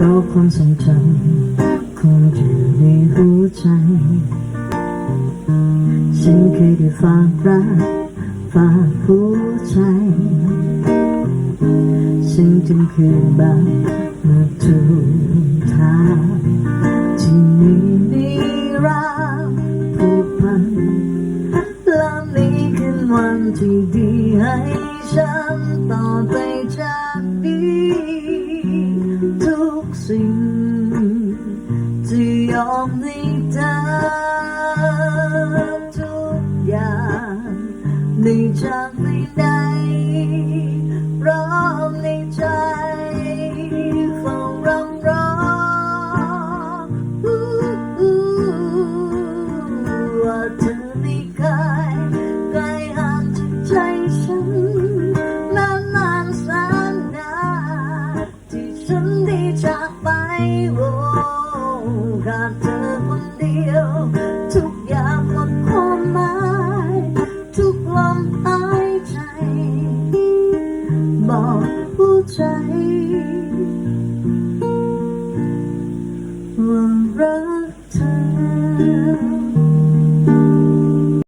เพราะความทรงจำคงอยู่ในหัวใจ ฉันเคยได้ฝากรักฝากหัวใจ ฉันจึงคืนบางมาทุกทางที่มีนิรันดร์ผูกพันและนี้คืนวันที่ดีให้ฉันต่อไปจากนี้ สิ่งที่ยอมให้เธอทุกอย่างในจากไม่ได้พร้อมในใจเฝ้ารำร้องว่าเธอไม่เคย วงขาดเธอคนเดียว ทุกอย่างหมดความหมาย ทุกลมหายใจ บอกผู้ใจว่ารักเธอ